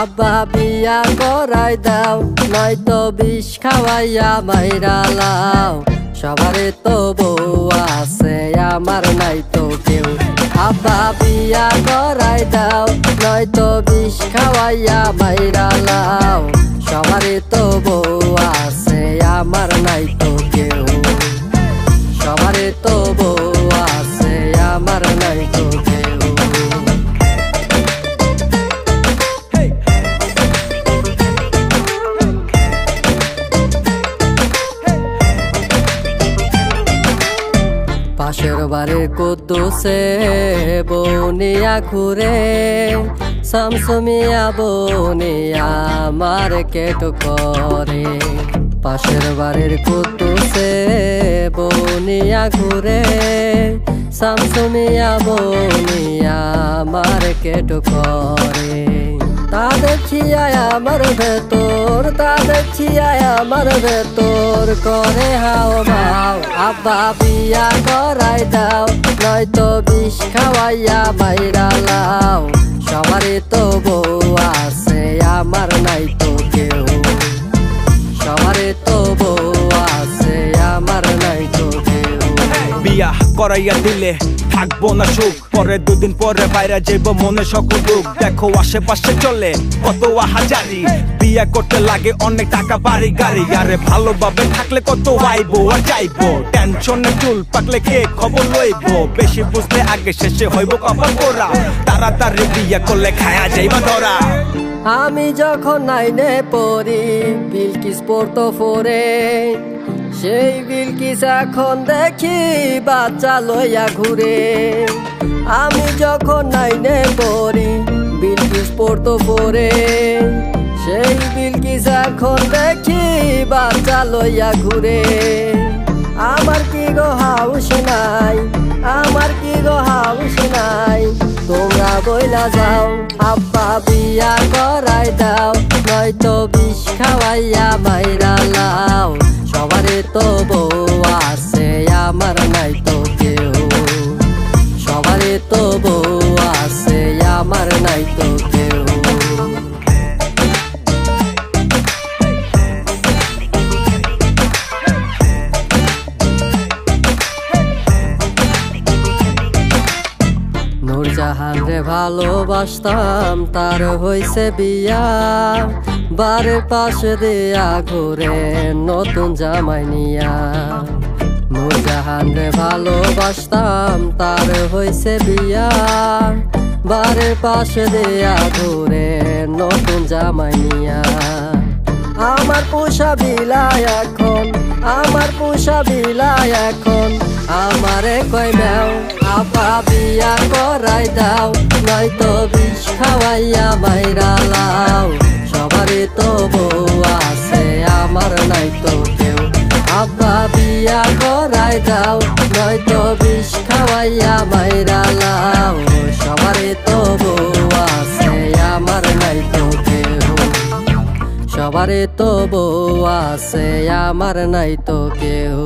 আব্বা বিয়া করাই দাও, নয়তো বিষ খাওয়াইয়া মাইরা লাও। সবারে তো বউ আছে, আমার নাই তো কেউ। আব্বা বিয়া করাই দাও, নয়তো বিষ খাওয়াইয়া মাইরা লাও। সবারে তো বউ আছে, আমার নাই তো পাশের বাড়ির কুদ্দুসে বনিয়া ঘুরে, সামসুমিয়া বনিয়া মার্কেট করে। পাশের বাড়ির কুদ্দুসে বনিয়া ঘুরে, সামসুমিয়া বনিয়া মার্কেট করে। তা দেখিয়ায় আমার ভেতর, তা দেখিয়ায় আমার ভেতর করে হাও ভাও আব্বা বিয়া করাই দাও, নয়তো বিষ খাওয়াইয়া বাইরা লাও। সবারই তো বউ আছে, আমার নাই করাইয়া দিলে থাকব না সুখ। পরে দুদিন পরে বাইরে যাইব মনে সকল দুঃখ। দেখো আশেপাশে চলে কত হাজারি বিয়া করতে লাগে অনেক টাকা বাড়ি গাড়ি। আরে ভালোভাবে থাকলে কত আইবো আর যাইবো। টেনশনে চুল পাকলে কে খবর লইবো? বেশি বুঝলে আগে শেষে হইব কপাল করা তাড়াতাড়ি বিয়া করলে খায়া যাইবা ধরা। আমি যখন নাইনে পড়ি, বিলকিস পড়তো ফোরে। সেই বিলকিস এখন দেখি, বাচ্চা লইয়া ঘুরে। আমি যখন নাইনে পড়ি বিলকিস পড়তো ফোরে সেই বিলকিস এখন দেখি, বাচ্চা লইয়া ঘুরে। আমার কি গো হাউস নাই, আমার কি গো হাউস নাই? তোমরা বইলা যাও, আব্বা বিয়া করাই দাও বউ আছে আমার নাই কেউ। নূরজাহান রে ভালোবাসতাম, তার হইছে বিয়া। বারে পাশে দেয়া ঘুরে নতুন জামাই নিয়া। নূরজাহান রে ভালোবাসতাম, তার হইছে বিয়া। বারে পাশে দেয়া ঘুরে নতুন জামাই আমার পোষা বিলায় এখন, আমার পোষা বিলায় এখন। আমারে কই মেও আপা বিয়া করাই দাও, নয়তো বিষ খাওয়াইয়া মাইরা লাও। সবারই তো বউ আছে, আমার নাই তো কেউ। আব্বা বিয়া করাই দাও, নয়তো বিষ খাওয়াইয়া মাইরা লাও। সবারই তো বউ আছে, আমার নাই তো কেহ। সবারে তো বউ আছে, আমার নাই তো কেউ